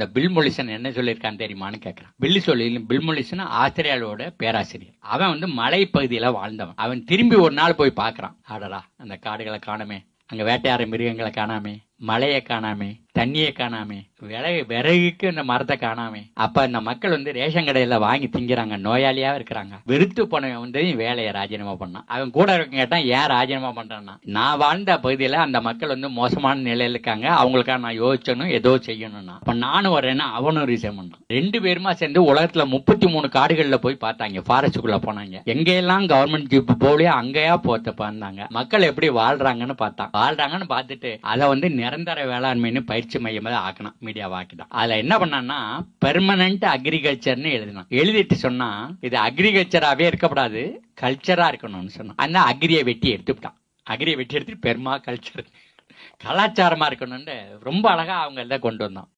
இந்த பில் மொலிசன் என்ன சொல்லியிருக்கான்னு தெரியுமான்னு கேட்கறான் பில் சொல்லி பில் மொலிசன் ஆஸ்திரேலியாவோட பேராசிரியர். அவன் வந்து மலை பகுதியில வாழ்ந்தவன். அவன் திரும்பி ஒரு நாள் போய் பார்க்கறான். ஆடடா அந்த காடுகளை காணமே. அங்க வேட்டையாட மிருகங்களை காணாமே. மலையை காணாமே. தண்ணியை காணாமே. விறகு விறகுக்கு இந்த மரத்தை காணாமே. அப்ப இந்த மக்கள் வந்து ரேஷன் கடையில வாங்கி திங்கிறாங்க. நோயாளியா இருக்கிறாங்க. வெறுத்து போனவன் வந்து வேலையை ராஜினாமா பண்ணான். அவன் கூட இருக்க கேட்டான் ஏன் ராஜினாமா பண்றான்னா? நான் வாழ்ந்த பகுதியில அந்த மக்கள் வந்து மோசமான நிலையில இருக்காங்க. அவங்களுக்காக நான் யோசிச்சனும் ஏதோ செய்யணும்னா. அப்ப நானும் வரேன்னா அவனும் ரீசன் பண்ணான் ரெண்டு பேருமா சேர்ந்து உலகத்துல முப்பத்தி மூணு காடுகள்ல போய் பார்த்தாங்க. ஃபாரஸ்டுக்குள்ள போனாங்க. எங்கெல்லாம் கவர்மெண்ட் ஜீப் போலியோ அங்கேயா போத்த பார்த்தாங்க. மக்கள் எப்படி வாழ்றாங்கன்னு பார்த்தான். வாழ்றாங்கன்னு பார்த்துட்டு அதை வந்து நிரந்தர வேளாண்மைன்னு பயிற்சி மையமாக ஆக்கணும் மீடியாவை ஆக்கிட்டான் அதுல என்ன பண்ணான்னா பெர்மனன்ட் அக்ரிகல்ச்சர்னு எழுதினான். எழுதிட்டு சொன்னா இது அக்ரிகல்ச்சராகவே இருக்கக்கூடாது கல்ச்சரா இருக்கணும்னு சொன்னான். அந்த அக்ரியை வெட்டி எடுத்துவிட்டான் அக்ரியை வெட்டி எடுத்துட்டு பெர்மா கல்ச்சர் கலாச்சாரமா இருக்கணும்னு ரொம்ப அழகா அவங்க இதை கொண்டு வந்தோம்